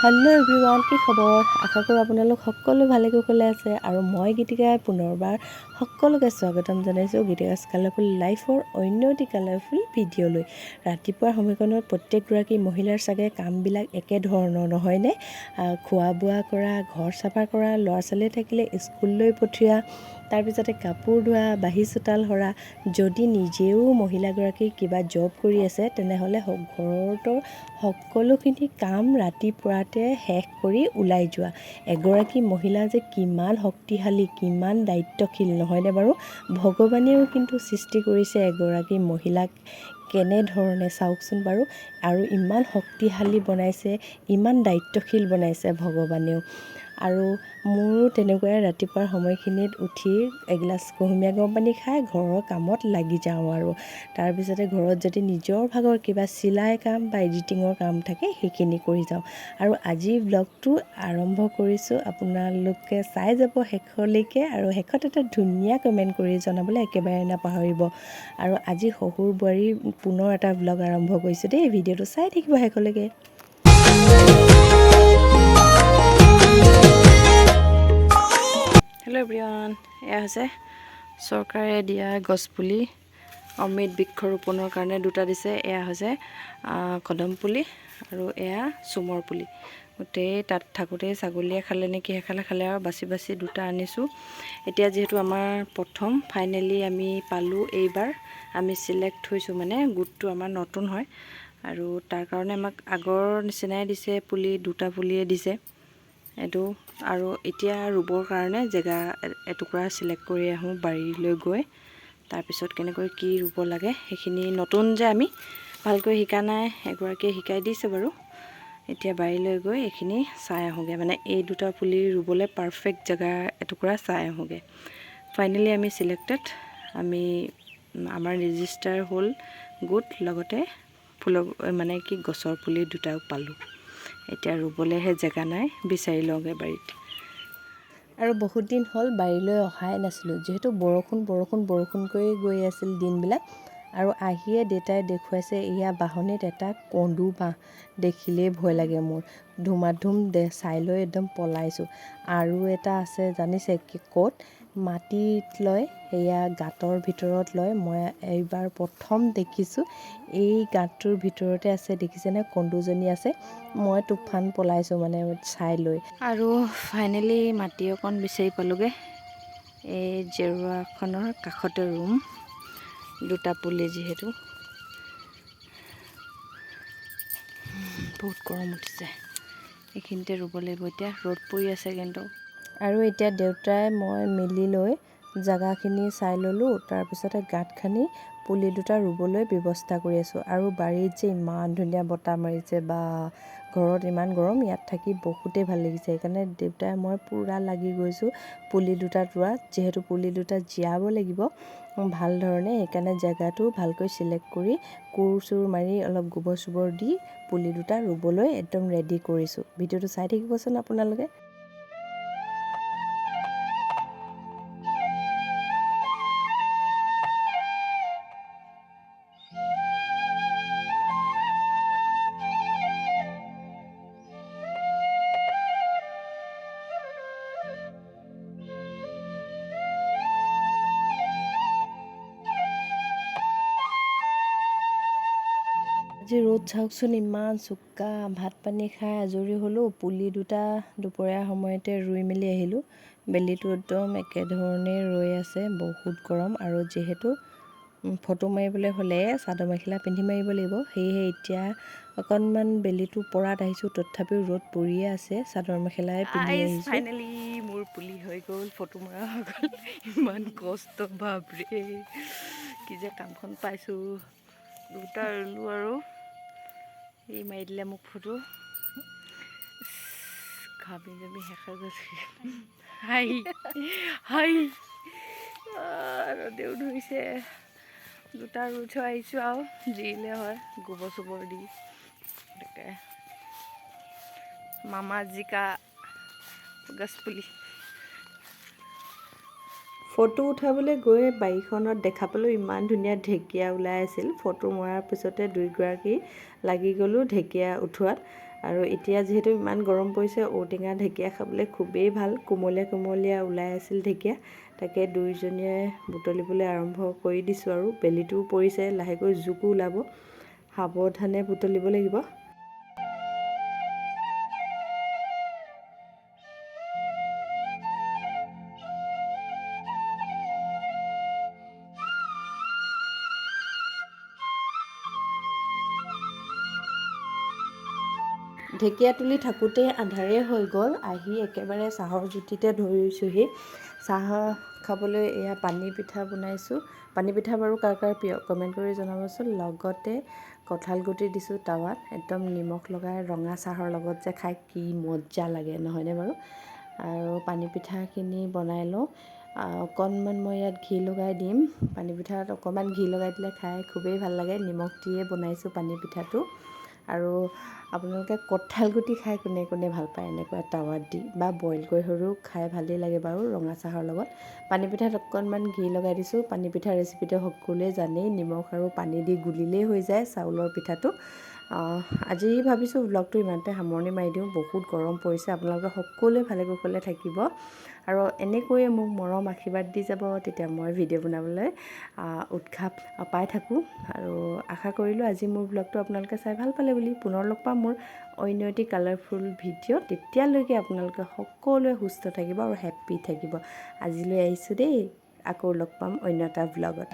Hello everyone কি খবৰ? আশা কৰোঁ আপোনালোক সকলো ভালে কুশলে আছে আৰু মই গীতিকাই পুনৰবাৰ সকলোকে স্বাগতম জনাইছোঁ গীতিকা কালাৰফুল লাইফৰ অন্য এটি কালাৰফুল ভিডিঅ'লৈ। ৰাতিপুৱাৰ সময়কণত প্ৰত্যেকগৰাকী মহিলাৰ চাগে কামবিলাক একেধৰণৰ নহয়নে? খোৱা বোৱা কৰা ঘৰ চাফা কৰা ল'ৰা ছোৱালী থাকিলে স্কুললৈ পঠিওৱা তাৰপিছতে কাপোৰ ধোৱা বাঢ়ি চোতাল সৰা যদি নিজেও মহিলাগৰাকী কিবা জব কৰি আছে তেনেহ'লে ঘৰটোৰ সকলোখিনি কাম ৰাতিপুৱাতে শেষ কৰি ওলাই যোৱা। এগৰাকী মহিলা যে কিমান শক্তিশালী কিমান দায়িত্বশীল নহয়নে বাৰু? ভগৱানেও কিন্তু সৃষ্টি কৰিছে এগৰাকী মহিলাক কেনেধৰণে চাওকচোন বাৰু। আৰু ইমান শক্তিশালী বনাইছে ইমান দায়িত্বশীল বনাইছে ভগৱানেও। আৰু মোৰো তেনেকুৱাই ৰাতিপুৱাৰ সময়খিনিত উঠি এগিলাচ কুহুমীয়া গৰম পানী খাই ঘৰৰ কামত লাগি যাওঁ আৰু। তাৰপিছতে ঘৰত যদি নিজৰ ভাগৰ কিবা চিলাই কাম বা এডিটিঙৰ কাম থাকে সেইখিনি কৰি যাওঁ। আৰু আজিৰ ব্লগটো আৰম্ভ কৰিছোঁ আপোনালোকে চাই যাব শেষলৈকে আৰু শেষত এটা ধুনীয়া কমেণ্ট কৰি জনাবলৈ একেবাৰে নাপাহৰিব। আৰু আজি শহুৰ বোৱাৰী পুনৰ এটা ব্লগ আৰম্ভ কৰিছোঁ দেই ভিডিঅ'টো চাই থাকিব শেষলৈকে। হেল্ল' এভৰিৱান এয়া হৈছে। চৰকাৰে দিয়া গছপুলি। অমৃত বৃক্ষৰোপণৰ কাৰণে দুটা দিছে। এয়া হৈছে কদম পুলি আৰু এয়া চুমৰ পুলি। গোটেই তাত থাকোঁতেই ছাগলীয়ে খালে নে কিহে খালে খালে আৰু বাচি বাচি দুটা আনিছোঁ। এতিয়া যিহেতু আমাৰ প্ৰথম ফাইনেলি আমি পালোঁ এইবাৰ। আমি চিলেক্ট হৈছোঁ মানে গোটটো আমাৰ নতুন হয়। আৰু তাৰ কাৰণে আমাক আগৰ নিচিনাই দিছে পুলি দুটা পুলিয়ে দিছে। এইটো আৰু এতিয়া ৰুবৰ কাৰণে জেগা এটুকুৰা চিলেক্ট কৰি আহোঁ বাৰীলৈ গৈ। তাৰপিছত কেনেকৈ কি ৰুব লাগে সেইখিনি নতুন যে আমি ভালকৈ শিকা নাই এগৰাকীয়ে শিকাই দিছে বাৰু। এতিয়া বাৰীলৈ গৈ এইখিনি চাই আহোঁগৈ। মানে এই দুটা পুলি ৰুবলৈ পাৰফেক্ট জেগা এটুকুৰা চাই আহোঁগৈ। ফাইনেলি আমি চিলেক্টেড আমি আমাৰ ৰেজিষ্টাৰ হ'ল গোট লগতে ফুলৰ মানে কি গছৰ পুলি দুটাও পালোঁ। এতিয়া ৰুবলৈহে জেগা নাই বিচাৰি লওঁগৈ বাৰীত। আৰু বহুত দিন হ'ল বাৰীলৈ অহাই নাছিলোঁ। যিহেতু বৰষুণ বৰষুণ বৰষুণ কৰি গৈ আছিল দিনবিলাক। আৰু আহিয়ে দেউতাই দেখুৱাইছে এয়া বাঁহনিত এটা কন্দু বাঁহ দেখিলেই ভয় লাগে মোৰ। ধুমাধুম চাই লৈ একদম পলাইছোঁ। আৰু এটা আছে জানিছে ক'ত? মাটিত লৈ সেয়া গাঁতৰ ভিতৰত লৈ মই এইবাৰ প্ৰথম দেখিছোঁ। এই গাঁতটোৰ ভিতৰতে আছে দেখিছেনে? কন্দুজনী আছে। মই তুফান পলাইছোঁ মানে চাই লৈ। আৰু ফাইনেলি মাটি অকণ বিচাৰি পালোঁগৈ। এই জেওৰাখনৰ কাষতে ৰুম দুটা পুলি যিহেতু। বহুত গৰম উঠিছে। এইখিনিতে ৰুব লাগিব। এতিয়া ৰ'দ পৰি আছে কিন্তু। আৰু এতিয়া দেউতাই মই মিলি লৈ জেগাখিনি চাই ল'লোঁ। তাৰপিছতে গাঁত খানি পুলি দুটা ৰুবলৈ ব্যৱস্থা কৰি আছোঁ। আৰু বাৰীত যে ইমান ধুনীয়া বতাহ মাৰিছে বা ঘৰত ইমান গৰম ইয়াত থাকি বহুতেই ভাল লাগিছে। সেইকাৰণে দেউতাই মই পূৰা লাগি গৈছোঁ পুলি দুটা ৰোৱাত যিহেতু পুলি দুটা জীয়াব লাগিব ভাল ধৰণে সেইকাৰণে জেগাটো ভালকৈ চিলেক্ট কৰি কোৰ চোৰ মাৰি অলপ গোবৰ চোবৰ দি পুলি দুটা ৰুবলৈ একদম ৰেডি কৰিছোঁ। ভিডিঅ'টো চাই থাকিবচোন আপোনালোকে। আজি ৰ'দ চাওকচোন ইমান চোকা ভাত পানী খাই আজৰি হ'লোঁ। পুলি দুটা দুপৰীয়া সময়তে ৰুই মেলি আহিলোঁ। বেলিটো একদম একেধৰণেই ৰৈ আছে বহুত গৰম। আৰু যিহেতু ফটো মাৰিবলৈ হ'লে চাদৰ মেখেলা পিন্ধি মাৰিব লাগিব। সেয়েহে এতিয়া অকণমান বেলিটো পৰাত আহিছোঁ। তথাপিও ৰ'দ পৰিয়ে আছে চাদৰ মেখেলাই পিন্ধি আহিছোঁ। ফাইনেলি মোৰ পুলি হৈ গ'ল ফটো মৰা হৈ গ'ল। ইমান কষ্ট বাপৰে। কি যে কামখন পাইছোঁ। দুটা ৰুলোঁ আৰু। এই মাৰি দিলে মোক ফটো। ইছ, ঘামি জামি শেষ হৈ গৈছে। হাই হাই। ৰ'দেও ধৰিছে। দুটা ৰুই থৈ আহিছোঁ আৰু জিৰিলে হয় গোবৰ চোবৰ দি। তাকে। মামা জিকা গছপুলি ফটো উঠাবলৈ গৈ বাৰীখনত দেখা পালোঁ ইমান ধুনীয়া ঢেকীয়া ওলাই আছিল। ফটো মৰাৰ পিছতে দুইগৰাকী লাগি গ'লোঁ ঢেকীয়া উঠোৱাত। আৰু এতিয়া যিহেতু ইমান গৰম পৰিছে ঔটেঙা ঢেকীয়া খাবলৈ খুবেই ভাল। কোমলীয়া কোমলীয়া ওলাই আছিল ঢেকীয়া। তাকে দুয়োজনীয়ে বুটলিবলৈ আৰম্ভ কৰি দিছোঁ আৰু। বেলিটোও পৰিছে লাহেকৈ জোকো ওলাব। সাৱধানে বুটলিব লাগিব। ঢেকীয়া তুলি থাকোঁতেই আন্ধাৰেই হৈ গ'ল। আহি একেবাৰে চাহৰ জুতিতে ধৰিছোঁহি। চাহ খাবলৈ এয়া পানী পিঠা বনাইছোঁ। পানী পিঠা বাৰু কাৰ কাৰ প্ৰিয়? কমেণ্ট কৰি জনাবচোন। লগতে কঁঠাল গুটি দিছোঁ টাৱাত। একদম নিমখ লগাই ৰঙা চাহৰ লগত যে খাই কি মজা লাগে নহয়নে বাৰু? আৰু পানী পিঠাখিনি বনাই লওঁ। অকণমান মই ইয়াত ঘি লগাই দিম। পানী পিঠাত অকণমান ঘি লগাই দিলে খাই খুবেই ভাল লাগে। নিমখ দিয়ে বনাইছোঁ পানী পিঠাটো। আৰু আপোনালোকে কঁঠাল গুটি খাই কোনে কোনে ভাল পায়? এনেকুৱা টাৱাত দি বা বইল কৰি সৰু খাই ভালেই লাগে বাৰু ৰঙা চাহৰ লগত। পানী পিঠাত অকণমান ঘি লগাই দিছোঁ। পানী পিঠা ৰেচিপিটো সকলোৱে জানেই। নিমখ আৰু পানী দি গুলিলেই হৈ যায় চাউলৰ পিঠাটো। আজি ভাবিছোঁ ব্লগটো ইমানতে সামৰণি মাৰি দিওঁ। বহুত গৰম পৰিছে। আপোনালোকে সকলোৱে ভালে কুশলে থাকিব। আৰু এনেকৈয়ে মোক মৰম আশীৰ্বাদ দি যাব তেতিয়া মই ভিডিঅ' বনাবলৈ উৎসাহ পাই থাকোঁ। আৰু আশা কৰিলোঁ আজি মোৰ ব্লগটো আপোনালোকে চাই ভাল পালে বুলি। পুনৰ লগ পাম মোৰ অন্য এটি কালাৰফুল ভিডিঅ' তেতিয়ালৈকে আপোনালোকে সকলোৱে সুস্থ থাকিব আৰু হেপ্পী থাকিব। আজিলৈ আহিছোঁ দেই। আকৌ লগ পাম অন্য এটা ব্লগত।